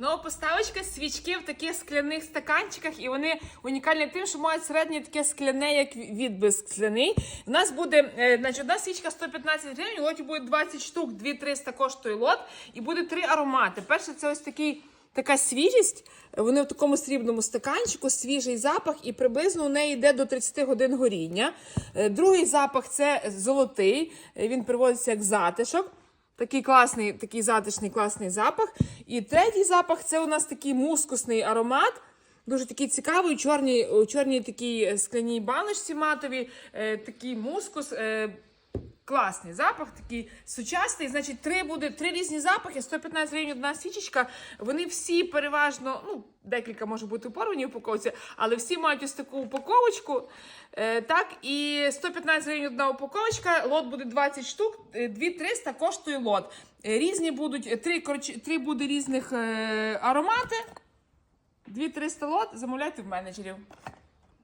Нова поставочка свічки в таких скляних стаканчиках, і вони унікальні тим, що мають середнє таке скляне, як відбис скляний. У нас буде е, значить, одна свічка 115 гривень, у лоті буде 20 штук, 2-300 коштує лот, і буде три аромати. Перший це ось такий. Така свіжість, вони в такому срібному стаканчику, свіжий запах, і приблизно у неї йде до 30 годин горіння. Е, Другий запах це золотий, е, він приводиться як затишок. Такий класний, такий затишний, класний запах. І третій запах це у нас такий мускусний аромат. Дуже такий цікавий, чорній, чорній такій е, скляній баночці матові, е, такий мускус. Е, Класний запах, такий сучасний. Значить, три буде три різні запахи, 115 гривень одна свічечка. Вони всі переважно, ну, декілька може бути у порваній упаковці, але всі мають ось таку упаковочку. Е, так, і 115 гривень одна упаковочка, лот буде 20 штук, е, 2300 коштує лот. Е, Різні будуть, е, три, коротше, три буде різних е, аромати. 2300 лот, замовляйте в менеджерів.